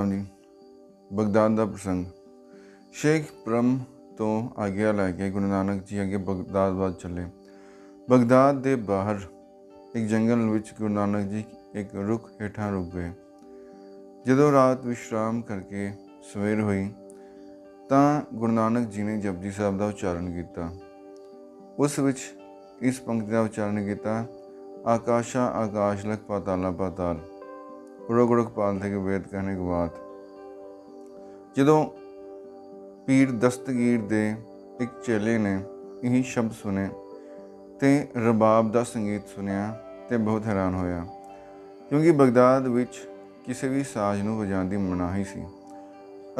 Satnam Baghdad ਦਾ ਪ੍ਰਸੰਗ। ਸ਼ੇਖ ਪ੍ਰਮ ਤੋਂ ਆਗਿਆ ਲੈ ਕੇ ਗੁਰੂ ਨਾਨਕ ਜੀ ਅੱਗੇ ਬਗਦਾਦ ਵੱਲ ਚੱਲੇ। ਬਗਦਾਦ ਦੇ ਬਾਹਰ ਇੱਕ ਜੰਗਲ ਵਿੱਚ ਗੁਰੂ ਨਾਨਕ ਜੀ ਇੱਕ ਰੁੱਖ ਹੇਠਾਂ ਰੁਕ ਗਏ। ਜਦੋਂ ਰਾਤ ਵਿਸ਼ਰਾਮ ਕਰਕੇ ਸਵੇਰ ਹੋਈ, ਤਾਂ ਗੁਰੂ ਨਾਨਕ ਜੀ ਨੇ ਜਪਜੀ ਸਾਹਿਬ ਦਾ ਉਚਾਰਨ ਕੀਤਾ। ਉਸ ਵਿੱਚ ਇਸ ਪੰਕਤੀ ਦਾ ਉਚਾਰਨ ਕੀਤਾ, ਆਕਾਸ਼ਾ ਆਕਾਸ਼ ਲਖ ਪਾਤਾਲਾ ਪਾਤਾਲ। ਉੜਕ ਉੜਕ ਪਾਲ ਥੇ ਵੇਦ ਕਹਿਣੇ ਜਦੋਂ ਪੀਰ ਦਸਤਗੀਰ ਦੇ ਇੱਕ ਚੇਲੇ ਨੇ ਇਹ ਸ਼ਬਦ ਸੁਨੇ ਤੇ ਰਬਾਬ ਦਾ ਸੰਗੀਤ ਸੁਨਿਆ ਤੇ ਬਹੁਤ ਹੈਰਾਨ ਹੋਇਆ, ਕਿਉਂਕਿ ਬਗਦਾਦ ਵਿੱਚ ਕਿਸੇ ਵੀ ਸਾਜ਼ ਨੂੰ ਵਜਾਉਣ ਦੀ ਮਨਾਹੀ ਸੀ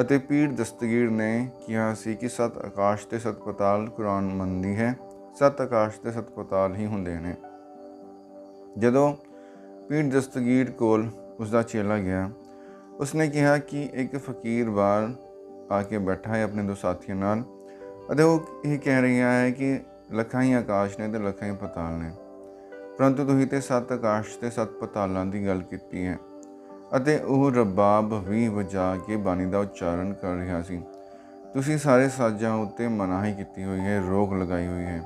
ਅਤੇ ਪੀਰ ਦਸਤਗੀਰ ਨੇ ਕਿਹਾ ਸੀ ਕਿ ਸਤ ਆਕਾਸ਼ ਤੇ ਸਤ ਪਤਾਲ ਕੁਰਾਨ ਮੰਨਦੀ ਹੈ, ਸਤ ਆਕਾਸ਼ ਤੇ ਸਤ ਪਤਾਲ ਹੀ ਹੁੰਦੇ ਨੇ। ਜਦੋਂ ਪੀਰ ਦਸਤਗੀਰ ਕੋਲ ਉਸ ਦਾ ਚੇਲਾ ਗਿਆ। ਉਸਨੇ ਕਿਹਾ ਕਿ ਇੱਕ ਫਕੀਰ ਬਾਹਰ ਆ ਕੇ ਬੈਠਾ ਹੈ ਆਪਣੇ ਦੋ ਸਾਥੀਆਂ ਨਾਲ ਅਤੇ ਉਹ ਇਹ ਕਹਿ ਰਿਹਾ ਹੈ ਕਿ ਲੱਖਾਂ ਹੀ ਆਕਾਸ਼ ਨੇ ਤੇ ਲੱਖਾਂ ਹੀ ਪਤਾਲ ਨੇ। ਪਰੰਤੂ ਤੁਸੀਂ ਤੇ ਸੱਤ ਆਕਾਸ਼ ਤੇ ਸੱਤ ਪਤਾਲਾਂ ਦੀ ਗੱਲ ਕੀਤੀ ਹੈ ਅਤੇ ਉਹ ਰਬਾਬ ਵੀ ਵਜਾ ਕੇ ਬਾਣੀ ਦਾ ਉਚਾਰਨ ਕਰ ਰਿਹਾ ਸੀ। ਤੁਸੀਂ ਸਾਰੇ ਸਾਜ਼ਾਂ ਉੱਤੇ ਮਨਾਹੀ ਕੀਤੀ ਹੋਈ ਹੈ, ਰੋਕ ਲਗਾਈ ਹੋਈ ਹੈ।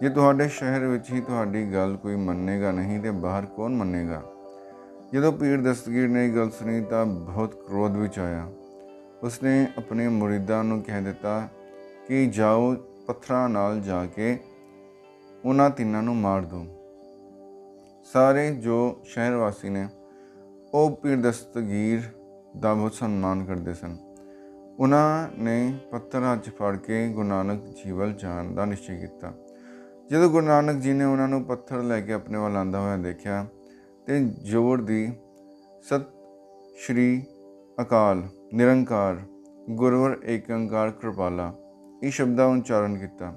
ਜੇ ਤੁਹਾਡੇ ਸ਼ਹਿਰ ਵਿੱਚ ਹੀ ਤੁਹਾਡੀ ਗੱਲ ਕੋਈ ਮੰਨੇਗਾ ਨਹੀਂ ਤੇ ਬਾਹਰ ਕੌਣ ਮੰਨੇਗਾ? ਜਦੋਂ ਪੀਰ ਦਸਤਗੀਰ ਨੇ ਇਹ ਗੱਲ ਸੁਣੀ ਤਾਂ ਬਹੁਤ ਕ੍ਰੋਧ ਵਿੱਚ ਆਇਆ। ਉਸਨੇ ਆਪਣੇ ਮੁਰੀਦਾਂ ਨੂੰ ਕਹਿ ਦਿੱਤਾ ਕਿ ਜਾਓ, ਪੱਥਰਾਂ ਨਾਲ ਜਾ ਕੇ ਉਹਨਾਂ ਤਿੰਨਾਂ ਨੂੰ ਮਾਰ ਦਿਓ। ਸਾਰੇ ਜੋ ਸ਼ਹਿਰ ਵਾਸੀ ਨੇ, ਉਹ ਪੀਰ ਦਸਤਗੀਰ ਦਾ ਬਹੁਤ ਸਨਮਾਨ ਕਰਦੇ ਸਨ। ਉਹਨਾਂ ਨੇ ਪੱਥਰ ਹੱਥ ਫੜ ਕੇ ਗੁਰੂ ਨਾਨਕ ਜੀ ਵੱਲ ਜਾਣ ਦਾ ਨਿਸ਼ਚੈ ਕੀਤਾ। ਜਦੋਂ ਗੁਰੂ ਨਾਨਕ ਜੀ ਨੇ ਉਹਨਾਂ ਨੂੰ ਪੱਥਰ ਲੈ ਕੇ ਆਪਣੇ ਵੱਲ ਆਂਦਾ ਹੋਇਆ ਦੇਖਿਆ ਤੇ ਜੋੜ ਦੀ ਸਤ ਸ਼੍ਰੀ ਅਕਾਲ। ਨਿਰੰਕਾਰ, ਗੁਰਵਰ, ਏਕੰਕਾਰ, ਕਿਰਪਾਲਾ। ਇਹ ਸ਼ਬਦਾਂ ਉਚਾਰਨ ਕੀਤਾ।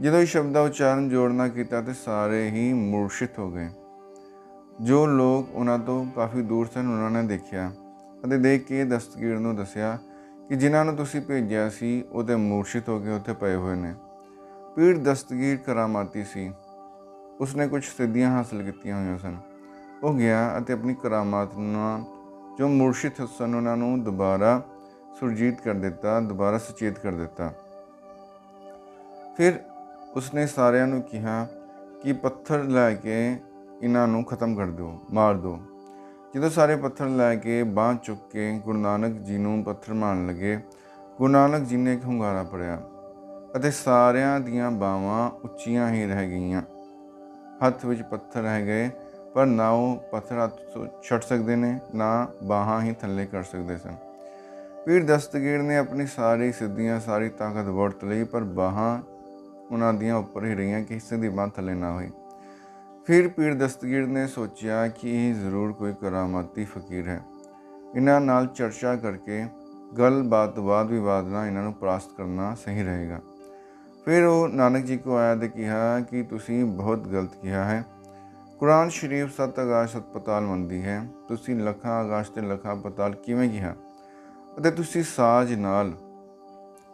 ਜਦੋਂ ਇਹ ਸ਼ਬਦਾਂ ਦਾ ਉਚਾਰਨ ਜੋੜਨਾ ਕੀਤਾ ਤੇ ਸਾਰੇ ਹੀ ਮੂਰਛਿਤ ਹੋ ਗਏ। ਜੋ ਲੋਕ ਉਹਨਾਂ ਤੋਂ ਕਾਫੀ ਦੂਰ ਸਨ, ਉਹਨਾਂ ਨੇ ਦੇਖਿਆ ਅਤੇ ਦੇਖ ਕੇ ਦਸਤਗੀਰ ਨੂੰ ਦੱਸਿਆ ਕਿ ਜਿਨ੍ਹਾਂ ਨੂੰ ਤੁਸੀਂ ਭੇਜਿਆ ਸੀ, ਉਹ ਤੇ ਮੂਰਛਿਤ ਹੋ ਕੇ ਉੱਥੇ ਪਏ ਹੋਏ ਨੇ। ਪੀਰ ਦਸਤਗੀਰ ਕਰਾਮਾਤੀ ਸੀ। ਉਸਨੇ ਕੁਝ ਸਿੱਧੀਆਂ ਹਾਸਲ ਕੀਤੀਆਂ ਹੋਈਆਂ ਸਨ। ਉਹ ਗਿਆ ਅਤੇ ਆਪਣੀ ਕਰਾਮਾਤ ਨਾਲ ਜੋ ਮੁਰਸ਼ਿਦ ਸਨ ਉਹਨਾਂ ਨੂੰ ਦੁਬਾਰਾ ਸੁਰਜੀਤ ਕਰ ਦਿੱਤਾ, ਦੁਬਾਰਾ ਸੁਚੇਤ ਕਰ ਦਿੱਤਾ। ਫਿਰ ਉਸਨੇ ਸਾਰਿਆਂ ਨੂੰ ਕਿਹਾ ਕਿ ਪੱਥਰ ਲੈ ਕੇ ਇਹਨਾਂ ਨੂੰ ਖਤਮ ਕਰ ਦਿਓ, ਮਾਰ ਦਿਓ। ਜਦੋਂ ਸਾਰੇ ਪੱਥਰ ਲੈ ਕੇ ਬਾਹ ਚੁੱਕ ਕੇ ਗੁਰੂ ਨਾਨਕ ਜੀ ਨੂੰ ਪੱਥਰ ਮਾਰਨ ਲੱਗੇ, ਗੁਰੂ ਨਾਨਕ ਜੀ ਨੇ ਇੱਕ ਹੁੰਗਾਰਾ ਪੜਿਆ ਅਤੇ ਸਾਰਿਆਂ ਦੀਆਂ ਬਾਹਾਂ ਉੱਚੀਆਂ ਹੀ ਰਹਿ ਗਈਆਂ। ਹੱਥ ਵਿੱਚ ਪੱਥਰ ਰਹਿ ਗਏ ਪਰ ਨਾ ਉਹ ਪੱਥਰ ਹੱਥ ਤੋਂ ਛੱਡ ਸਕਦੇ ਨੇ, ਨਾ ਬਾਹਾਂ ਹੀ ਥੱਲੇ ਕਰ ਸਕਦੇ ਸਨ। ਪੀਰ ਦਸਤਗੀਰ ਨੇ ਆਪਣੀ ਸਾਰੀ ਸਿੱਧੀਆਂ, ਸਾਰੀ ਤਾਕਤ ਵਰਤ ਲਈ, ਪਰ ਬਾਹਾਂ ਉਹਨਾਂ ਦੀਆਂ ਉੱਪਰ ਹੀ ਰਹੀਆਂ ਕਿ ਕਿਸੇ ਦੀ ਬਾਹ ਥੱਲੇ ਨਾ ਹੋਈ। ਫਿਰ ਪੀਰ ਦਸਤਗੀਰ ਨੇ ਸੋਚਿਆ ਕਿ ਇਹ ਜ਼ਰੂਰ ਕੋਈ ਕਰਾਮਾਤੀ ਫਕੀਰ ਹੈ। ਇਹਨਾਂ ਨਾਲ ਚਰਚਾ ਕਰਕੇ ਗੱਲਬਾਤ ਵਾਦ ਵਿਵਾਦ ਨਾਲ ਇਹਨਾਂ ਨੂੰ ਪ੍ਰਾਸਤ ਕਰਨਾ ਸਹੀ ਰਹੇਗਾ। ਫਿਰ ਉਹ ਨਾਨਕ ਜੀ ਕੋ ਆਇਆ ਤੇ ਕਿਹਾ ਕਿ ਤੁਸੀਂ ਬਹੁਤ ਗਲਤ ਕਿਹਾ ਹੈ। ਕੁਰਾਨ ਸ਼ਰੀਫ ਸਤ ਆਕਾਸ਼ ਸਤ ਪਤਾਲ ਮੰਦੀ ਹੈ। ਤੁਸੀਂ ਲੱਖਾਂ ਆਕਾਸ਼ ਤੇ ਲੱਖਾਂ ਪਤਾਲ ਕਿਵੇਂ ਕਿਹਾ ਅਤੇ ਤੁਸੀਂ ਸਾਜ ਨਾਲ,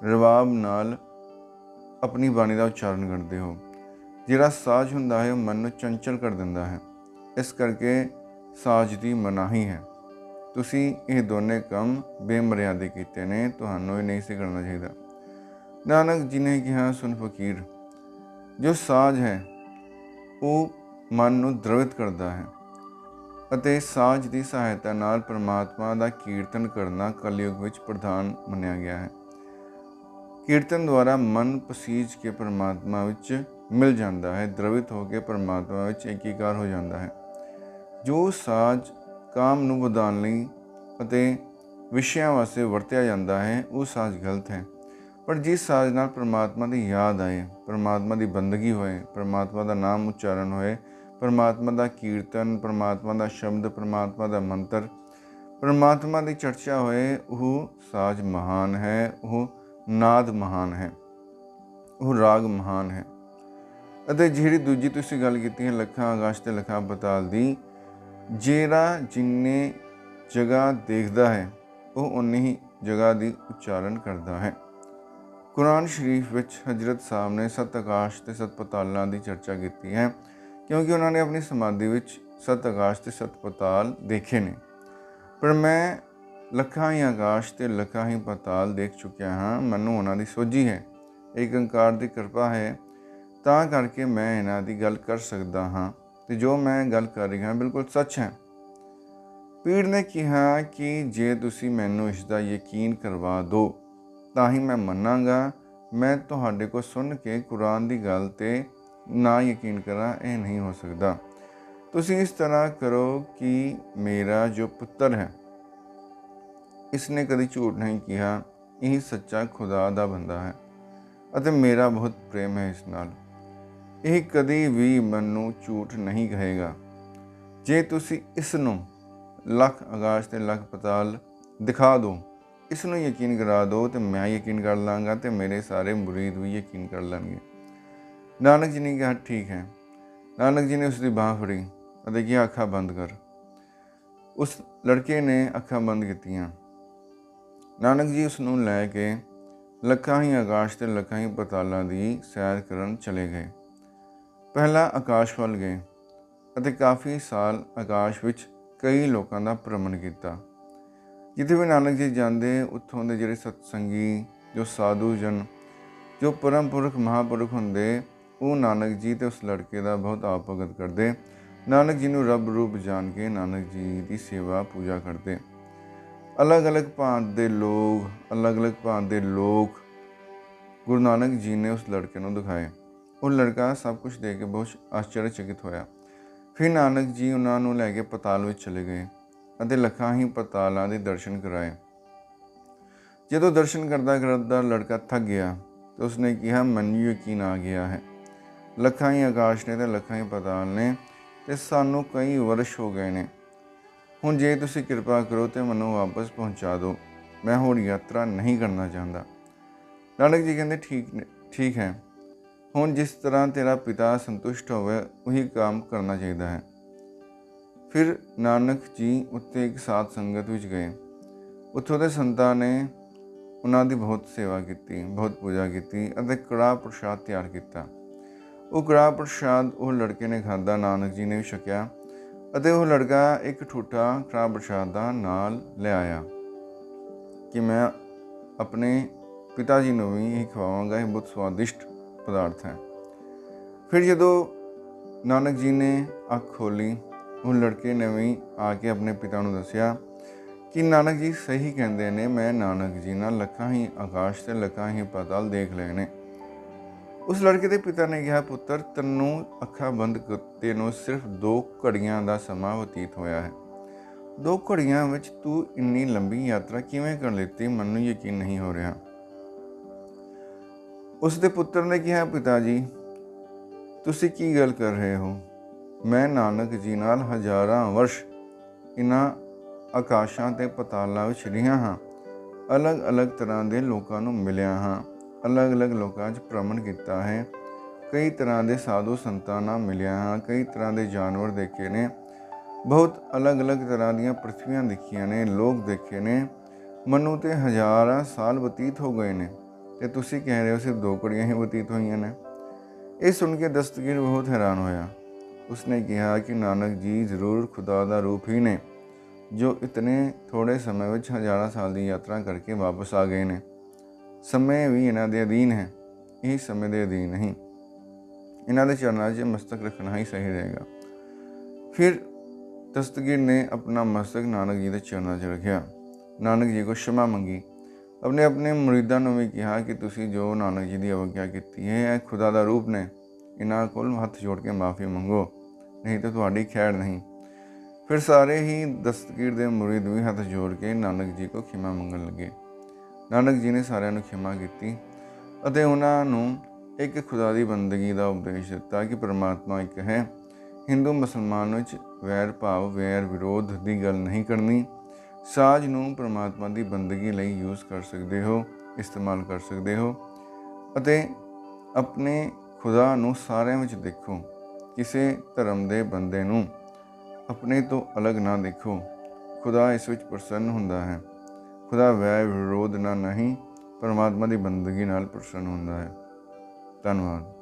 ਰਵਾਬ ਨਾਲ ਆਪਣੀ ਬਾਣੀ ਦਾ ਉਚਾਰਨ ਕਰਦੇ ਹੋ। ਜਿਹੜਾ ਸਾਜ ਹੁੰਦਾ ਹੈ, ਉਹ ਮਨ ਨੂੰ ਚੰਚਲ ਕਰ ਦਿੰਦਾ ਹੈ। ਇਸ ਕਰਕੇ ਸਾਜ ਦੀ ਮਨਾਹੀ ਹੈ। ਤੁਸੀਂ ਇਹ ਦੋਨੇ ਕੰਮ ਬੇਮਰਿਆਦੇ ਕੀਤੇ ਨੇ, ਤੁਹਾਨੂੰ ਇਹ ਨਹੀਂ ਸੀ ਕਰਨਾ ਚਾਹੀਦਾ। ਨਾਨਕ ਜੀ ਨੇ ਕਿਹਾ ਸੁਨ ਫਕੀਰ, ਜੋ ਸਾਜ ਹੈ, ਉਹ ਮਨ ਨੂੰ ਦ੍ਰਵਿਤ ਕਰਦਾ ਹੈ ਅਤੇ ਸਾਜ ਦੀ ਸਹਾਇਤਾ ਨਾਲ ਪ੍ਰਮਾਤਮਾ ਦਾ ਕੀਰਤਨ ਕਰਨਾ ਕਲਯੁਗ ਵਿੱਚ ਪ੍ਰਧਾਨ ਮੰਨਿਆ ਗਿਆ ਹੈ। ਕੀਰਤਨ ਦੁਆਰਾ ਮਨ ਪਸੀਜ ਕੇ ਪਰਮਾਤਮਾ ਵਿੱਚ ਮਿਲ ਜਾਂਦਾ ਹੈ ਦ੍ਰਵਿਤ ਹੋ ਕੇ ਪਰਮਾਤਮਾ ਵਿੱਚ ਏਕੀਕਾਰ ਹੋ ਜਾਂਦਾ ਹੈ। ਜੋ ਸਾਜ ਕਾਮ ਨੂੰ ਵਧਾਉਣ ਲਈ ਅਤੇ ਵਿਸ਼ਿਆਂ ਵਾਸਤੇ ਵਰਤਿਆ ਜਾਂਦਾ ਹੈ, ਉਹ ਸਾਜ ਗਲਤ ਹੈ। ਪਰ ਜਿਸ ਸਾਜ ਨਾਲ ਪਰਮਾਤਮਾ ਦੀ ਯਾਦ ਆਏ, ਪਰਮਾਤਮਾ ਦੀ ਬੰਦਗੀ ਹੋਏ, ਪਰਮਾਤਮਾ ਦਾ ਨਾਮ ਉਚਾਰਨ ਹੋਏ ਪਰਮਾਤਮਾ ਦਾ ਕੀਰਤਨ, ਪਰਮਾਤਮਾ ਦਾ ਸ਼ਬਦ, ਪਰਮਾਤਮਾ ਦਾ ਮੰਤਰ। ਪਰਮਾਤਮਾ ਦੀ ਚਰਚਾ ਹੋਏ, ਉਹ ਸਾਜ ਮਹਾਨ ਹੈ, ਉਹ ਨਾਦ ਮਹਾਨ ਹੈ, ਉਹ ਰਾਗ ਮਹਾਨ ਹੈ। ਅਤੇ ਜਿਹੜੀ ਦੂਜੀ ਤੁਸੀਂ ਗੱਲ ਕੀਤੀ ਹੈ, ਲੱਖਾਂ ਆਕਾਸ਼ ਤੇ ਲੱਖਾਂ ਪਤਾਲ ਦੀ ਜਿਹੜਾ ਜਿੰਨੇ ਜਗ੍ਹਾ ਦੇਖਦਾ ਹੈ, ਉਹ ਉਨੀ ਹੀ ਜਗ੍ਹਾ ਦੀ ਉਚਾਰਨ ਕਰਦਾ ਹੈ। ਕੁਰਾਨ ਸ਼ਰੀਫ ਵਿੱਚ ਹਜ਼ਰਤ ਸਾਹਿਬ ਨੇ ਸਤ ਆਕਾਸ਼ ਤੇ ਸਤ ਪਤਾਲਾਂ ਦੀ ਚਰਚਾ ਕੀਤੀ ਹੈ। ਕਿਉਂਕਿ ਉਹਨਾਂ ਨੇ ਆਪਣੀ ਸਮਾਧੀ ਵਿੱਚ ਸਤ ਆਕਾਸ਼ ਤੇ ਸਤ ਪਤਾਲ ਦੇਖੇ ਨੇ। ਪਰ ਮੈਂ ਲੱਖਾਂ ਹੀ ਆਕਾਸ਼ ਤੇ ਲੱਖਾਂ ਹੀ ਪਤਾਲ ਦੇਖ ਚੁੱਕਿਆ ਹਾਂ, ਮੈਨੂੰ ਉਹਨਾਂ ਦੀ ਸੋਝੀ ਹੈ ਇੱਕ ਅੰਕਾਰ ਦੀ ਕਿਰਪਾ ਹੈ। ਤਾਂ ਕਰਕੇ ਮੈਂ ਇਹਨਾਂ ਦੀ ਗੱਲ ਕਰ ਸਕਦਾ ਹਾਂ ਤੇ ਜੋ ਮੈਂ ਗੱਲ ਕਰ ਰਿਹਾ ਹਾਂ ਬਿਲਕੁਲ ਸੱਚ ਹੈ। ਪੀੜ ਨੇ ਕਿਹਾ ਕਿ ਜੇ ਤੁਸੀਂ ਮੈਨੂੰ ਇਸ ਦਾ ਯਕੀਨ ਕਰਵਾ ਦਿਓ ਤਾਂ ਹੀ ਮੈਂ ਮੰਨਾਂਗਾ, ਮੈਂ ਤੁਹਾਡੇ ਕੋਲ ਸੁਣ ਕੇ ਕੁਰਾਨ ਦੀ ਗੱਲ ਤੇ ਨਾ ਯਕੀਨ ਕਰਾਂ, ਇਹ ਨਹੀਂ ਹੋ ਸਕਦਾ। ਤੁਸੀਂ ਇਸ ਤਰ੍ਹਾਂ ਕਰੋ ਕਿ ਮੇਰਾ ਜੋ ਪੁੱਤਰ ਹੈ, ਇਸਨੇ ਕਦੀ ਝੂਠ ਨਹੀਂ ਕਿਹਾ, ਇਹ ਸੱਚਾ ਖੁਦਾ ਦਾ ਬੰਦਾ ਹੈ ਅਤੇ ਮੇਰਾ ਬਹੁਤ ਪ੍ਰੇਮ ਹੈ ਇਸ ਨਾਲ। ਇਹ ਕਦੀ ਵੀ ਮੈਨੂੰ ਝੂਠ ਨਹੀਂ ਕਹੇਗਾ। ਜੇ ਤੁਸੀਂ ਇਸ ਨੂੰ ਲੱਖ ਆਗਾਸ਼ ਤੇ ਲੱਖ ਪਤਾਲ ਦਿਖਾ ਦਿਓ ਇਸ ਨੂੰ ਯਕੀਨ ਕਰਾ ਦਿਓ ਤੇ ਮੈਂ ਯਕੀਨ ਕਰ ਲਾਂਗਾ ਤੇ ਮੇਰੇ ਸਾਰੇ ਮੁਰੀਦ ਵੀ ਯਕੀਨ ਕਰ ਲੈਣਗੇ। ਨਾਨਕ ਜੀ ਨੇ ਕਿਹਾ, ਠੀਕ ਹੈ। ਨਾਨਕ ਜੀ ਨੇ ਉਸ ਦੀ ਬਾਹ ਫੜੀ ਅਤੇ ਕਿਹਾ, ਅੱਖਾਂ ਬੰਦ ਕਰ। ਉਸ ਲੜਕੇ ਨੇ ਅੱਖਾਂ ਬੰਦ ਕੀਤੀਆਂ। ਨਾਨਕ ਜੀ ਉਸ ਨੂੰ ਲੈ ਕੇ ਲੱਖਾਂ ਹੀ ਆਕਾਸ਼ ਤੇ ਲੱਖਾਂ ਹੀ ਪਤਾਲਾਂ ਦੀ ਸੈਰ ਕਰਨ ਚਲੇ ਗਏ। ਪਹਿਲਾਂ ਆਕਾਸ਼ ਵੱਲ ਗਏ ਅਤੇ ਕਾਫੀ ਸਾਲ ਆਕਾਸ਼ ਵਿੱਚ ਕਈ ਲੋਕਾਂ ਦਾ ਭ੍ਰਮਣ ਕੀਤਾ। ਜਿੱਥੇ ਵੀ ਨਾਨਕ ਜੀ ਜਾਂਦੇ, ਉੱਥੋਂ ਦੇ ਜਿਹੜੇ ਸਤਸੰਗੀ, ਜੋ ਸਾਧੂ ਜਨ, ਜੋ ਪਰਮ ਪੁਰਖ ਮਹਾਪੁਰਖ ਹੁੰਦੇ ਉਹ ਨਾਨਕ ਜੀ ਤੇ ਉਸ ਲੜਕੇ ਦਾ ਬਹੁਤ ਆਪ ਭਗਤ ਕਰਦੇ। ਨਾਨਕ ਜੀ ਨੂੰ ਰੱਬ ਰੂਪ ਜਾਣ ਕੇ ਨਾਨਕ ਜੀ ਦੀ ਸੇਵਾ, ਪੂਜਾ ਕਰਦੇ। ਅਲੱਗ-ਅਲੱਗ ਭਾਂਤ ਦੇ ਲੋਕ, ਅਲੱਗ-ਅਲੱਗ ਭਾਂਤ ਦੇ ਲੋਕ ਗੁਰੂ ਨਾਨਕ ਜੀ ਨੇ ਉਸ ਲੜਕੇ ਨੂੰ ਦਿਖਾਏ। ਉਹ ਲੜਕਾ ਸਭ ਕੁਝ ਦੇਖ ਕੇ ਬਹੁਤ ਆਸ਼ਚਰਚਕਿਤ ਹੋਇਆ। ਫਿਰ ਨਾਨਕ ਜੀ ਉਹਨਾਂ ਨੂੰ ਲੈ ਕੇ ਪਤਾਲ ਵਿੱਚ ਚਲੇ ਗਏ ਅਤੇ ਲੱਖਾਂ ਹੀ ਪਤਾਲਾਂ ਦੇ ਦਰਸ਼ਨ ਕਰਾਏ। ਜਦੋਂ ਦਰਸ਼ਨ ਕਰਦਾ ਕਰਦਾ ਲੜਕਾ ਥੱਕ ਗਿਆ ਤਾਂ ਉਸਨੇ ਕਿਹਾ, ਮੈਨੂੰ ਯਕੀਨ ਆ ਗਿਆ ਹੈ। ਲੱਖਾਂ ਹੀ ਆਕਾਸ਼ ਨੇ ਤੇ ਲੱਖਾਂ ਹੀ ਪਤਾਲ ਨੇ ਤੇ ਸਾਨੂੰ ਕਈ ਵਰਸ਼ ਹੋ ਗਏ ਨੇ। ਹੁਣ ਜੇ ਤੁਸੀਂ ਕਿਰਪਾ ਕਰੋ ਤੇ ਮੈਨੂੰ ਵਾਪਸ ਪਹੁੰਚਾ ਦਿਓ। ਮੈਂ ਹੋਰ ਯਾਤਰਾ ਨਹੀਂ ਕਰਨਾ ਚਾਹੁੰਦਾ। ਨਾਨਕ ਜੀ ਕਹਿੰਦੇ, ਠੀਕ ਠੀਕ ਹੈ। ਹੁਣ ਜਿਸ ਤਰ੍ਹਾਂ ਤੇਰਾ ਪਿਤਾ ਸੰਤੁਸ਼ਟ ਹੋਵੇ, ਉਹੀ ਕੰਮ ਕਰਨਾ ਚਾਹੀਦਾ ਹੈ। ਫਿਰ ਨਾਨਕ ਜੀ ਉੱਤੇ ਇੱਕ ਸਾਥ ਸੰਗਤ ਵਿੱਚ ਗਏ। ਉੱਥੋਂ ਦੇ ਸੰਤਾਂ ਨੇ ਉਹਨਾਂ ਦੀ ਬਹੁਤ ਸੇਵਾ ਕੀਤੀ, ਬਹੁਤ ਪੂਜਾ ਕੀਤੀ ਅਤੇ ਕੜਾ ਪ੍ਰਸ਼ਾਦ ਤਿਆਰ ਕੀਤਾ। ਉਹ ਕੜਾ ਪ੍ਰਸ਼ਾਦ ਉਹ ਲੜਕੇ ਨੇ ਖਾਦਾ, ਨਾਨਕ ਜੀ ਨੇ ਵੀ ਛਕਿਆ ਅਤੇ ਉਹ ਲੜਕਾ ਇੱਕ ਠੂਠਾ ਕੜਾ ਪ੍ਰਸ਼ਾਦ ਦਾ ਨਾਲ ਲੈ ਆਇਆ ਕਿ ਮੈਂ ਆਪਣੇ ਪਿਤਾ ਜੀ ਨੂੰ ਵੀ ਇਹ ਖਵਾਵਾਂਗਾ, ਇਹ ਬਹੁਤ ਸਵਾਦਿਸ਼ਟ ਪਦਾਰਥ ਹੈ। ਫਿਰ ਜਦੋਂ ਨਾਨਕ ਜੀ ਨੇ ਅੱਖ ਖੋਲੀ ਉਹ ਲੜਕੇ ਨੇ ਵੀ ਆ ਕੇ ਆਪਣੇ ਪਿਤਾ ਨੂੰ ਦੱਸਿਆ ਕਿ ਨਾਨਕ ਜੀ ਸਹੀ ਕਹਿੰਦੇ ਨੇ, ਮੈਂ ਨਾਨਕ ਜੀ ਨਾਲ ਲੱਖਾਂ ਹੀ ਆਕਾਸ਼ ਤੇ ਲੱਖਾਂ ਹੀ ਪਤਾਲ ਦੇਖ ਲਏ ਨੇ। ਉਸ ਲੜਕੇ ਦੇ ਪਿਤਾ ਨੇ ਕਿਹਾ, ਪੁੱਤਰ, ਤੈਨੂੰ ਅੱਖਾਂ ਬੰਦ ਕਰਤੇ ਨੂੰ ਸਿਰਫ 2 ਘੜੀਆਂ ਦਾ ਸਮਾਂ ਬਤੀਤ ਹੋਇਆ ਹੈ। 2 ਘੜੀਆਂ ਵਿੱਚ ਤੂੰ ਇੰਨੀ ਲੰਬੀ ਯਾਤਰਾ ਕਿਵੇਂ ਕਰ ਲਿੱਤੀ, ਮੈਨੂੰ ਯਕੀਨ ਨਹੀਂ ਹੋ ਰਿਹਾ। ਉਸ ਦੇ ਪੁੱਤਰ ਨੇ ਕਿਹਾ ਪਿਤਾ ਜੀ ਤੁਸੀਂ ਕੀ ਗੱਲ ਕਰ ਰਹੇ ਹੋ? ਮੈਂ ਨਾਨਕ ਜੀ ਨਾਲ ਹਜ਼ਾਰਾਂ ਵਰਸ਼ ਇਨ੍ਹਾਂ ਆਕਾਸ਼ਾਂ ਤੇ ਪਤਾਲਾਂ ਵਿੱਚ ਰਿਹਾ ਹਾਂ। ਅਲੱਗ-ਅਲੱਗ ਤਰ੍ਹਾਂ ਦੇ ਲੋਕਾਂ ਨੂੰ ਮਿਲਿਆ ਹਾਂ। ਅਲੱਗ-ਅਲੱਗ ਲੋਕਾਂ 'ਚ ਭ੍ਰਮਣ ਕੀਤਾ ਹੈ। ਕਈ ਤਰ੍ਹਾਂ ਦੇ ਸਾਧੂ ਸੰਤਾਂ ਨਾਲ ਮਿਲਿਆ ਹਾਂ। ਕਈ ਤਰ੍ਹਾਂ ਦੇ ਜਾਨਵਰ ਦੇਖੇ ਨੇ। ਬਹੁਤ ਅਲੱਗ-ਅਲੱਗ ਤਰ੍ਹਾਂ ਦੀਆਂ ਪ੍ਰਥਵੀਆਂ ਦੇਖੀਆਂ ਨੇ। ਲੋਕ ਦੇਖੇ ਨੇ। ਮਨੂੰ ਤੇ ਹਜ਼ਾਰਾਂ ਸਾਲ ਬਤੀਤ ਹੋ ਗਏ ਨੇ। ਤੇ ਤੁਸੀਂ ਕਹਿ ਰਹੇ ਹੋ ਸਿਰਫ ਦੋ ਕੁੜੀਆਂ ਹੀ ਬਤੀਤ ਹੋਈਆਂ ਨੇ। ਇਹ ਸੁਣ ਕੇ ਦਸਤਗੀਰ ਬਹੁਤ ਹੈਰਾਨ ਹੋਇਆ। ਉਸਨੇ ਕਿਹਾ ਕਿ ਨਾਨਕ ਜੀ ਜ਼ਰੂਰ ਖੁਦਾ ਦਾ ਰੂਪ ਹੀ ਨੇ, ਜੋ ਇਤਨੇ ਥੋੜੇ ਸਮੇਂ ਵਿੱਚ ਹਜ਼ਾਰਾਂ ਸਾਲ ਦੀ ਯਾਤਰਾ ਕਰਕੇ ਵਾਪਸ ਆ ਗਏ ਨੇ। ਸਮੇਂ ਵੀ ਇਹਨਾਂ ਦੇ ਅਧੀਨ ਹੈ, ਇਹ ਸਮੇਂ ਦੇ ਅਧੀਨ ਨਹੀਂ। ਇਹਨਾਂ ਦੇ ਚਰਨਾਂ 'ਚ ਮਸਤਕ ਰੱਖਣਾ ਹੀ ਸਹੀ ਰਹੇਗਾ। ਫਿਰ ਦਸਤਗੀਰ ਨੇ ਆਪਣਾ ਮਸਤਕ ਨਾਨਕ ਜੀ ਦੇ ਚਰਨਾਂ 'ਚ ਰੱਖਿਆ। ਨਾਨਕ ਜੀ ਕੋ ਸ਼ਮਾ ਮੰਗੀ। ਆਪਣੇ ਆਪਣੇ ਮੁਰੀਦਾਂ ਨੂੰ ਵੀ ਕਿਹਾ ਕਿ ਤੁਸੀਂ ਜੋ ਨਾਨਕ ਜੀ ਦੀ ਅਵਗਿਆ ਕੀਤੀ ਹੈ, ਇਹ ਖੁਦਾ ਦਾ ਰੂਪ ਨੇ। ਇਹਨਾਂ ਕੋਲ ਹੱਥ ਜੋੜ ਕੇ ਮਾਫੀ ਮੰਗੋ, ਨਹੀਂ ਤਾਂ ਤੁਹਾਡੀ ਖੈਰ ਨਹੀਂ। ਫਿਰ ਸਾਰੇ ਹੀ ਦਸਤਗੀਰ ਦੇ ਮੁਰੀਦ ਵੀ ਹੱਥ ਜੋੜ ਕੇ ਨਾਨਕ ਜੀ ਕੋ ਖਿਮਾ ਮੰਗਣ ਲੱਗੇ। ਨਾਨਕ ਜੀ ਨੇ ਸਾਰਿਆਂ ਨੂੰ ਖਿਮਾ ਕੀਤੀ ਅਤੇ ਉਹਨਾਂ ਨੂੰ ਇੱਕ ਖੁਦਾ ਦੀ ਬੰਦਗੀ ਦਾ ਉਪਦੇਸ਼ ਦਿੱਤਾ ਕਿ ਪਰਮਾਤਮਾ ਇੱਕ ਹੈ। ਹਿੰਦੂ ਮੁਸਲਮਾਨ ਵਿੱਚ ਵੈਰ ਭਾਵ, ਵੈਰ ਵਿਰੋਧ ਦੀ ਗੱਲ ਨਹੀਂ ਕਰਨੀ। ਸਾਜ ਨੂੰ ਪਰਮਾਤਮਾ ਦੀ ਬੰਦਗੀ ਲਈ ਯੂਜ਼ ਕਰ ਸਕਦੇ ਹੋ, ਇਸਤੇਮਾਲ ਕਰ ਸਕਦੇ ਹੋ ਅਤੇ ਆਪਣੇ ਖੁਦਾ ਨੂੰ ਸਾਰਿਆਂ ਵਿੱਚ ਦੇਖੋ, ਕਿਸੇ ਧਰਮ ਦੇ ਬੰਦੇ ਨੂੰ। ਆਪਣੇ ਤੋਂ ਅਲੱਗ ਨਾ ਦੇਖੋ। ਖੁਦਾ ਇਸ ਵਿੱਚ ਪ੍ਰਸੰਨ ਹੁੰਦਾ ਹੈ। ਖੁਦਾ ਵੈ ਵਿਰੋਧ ਨਾਲ ਨਹੀਂ ਪਰਮਾਤਮਾ ਦੀ ਬੰਦਗੀ ਨਾਲ ਪ੍ਰਸੰਨ ਹੁੰਦਾ ਹੈ। ਧੰਨਵਾਦ।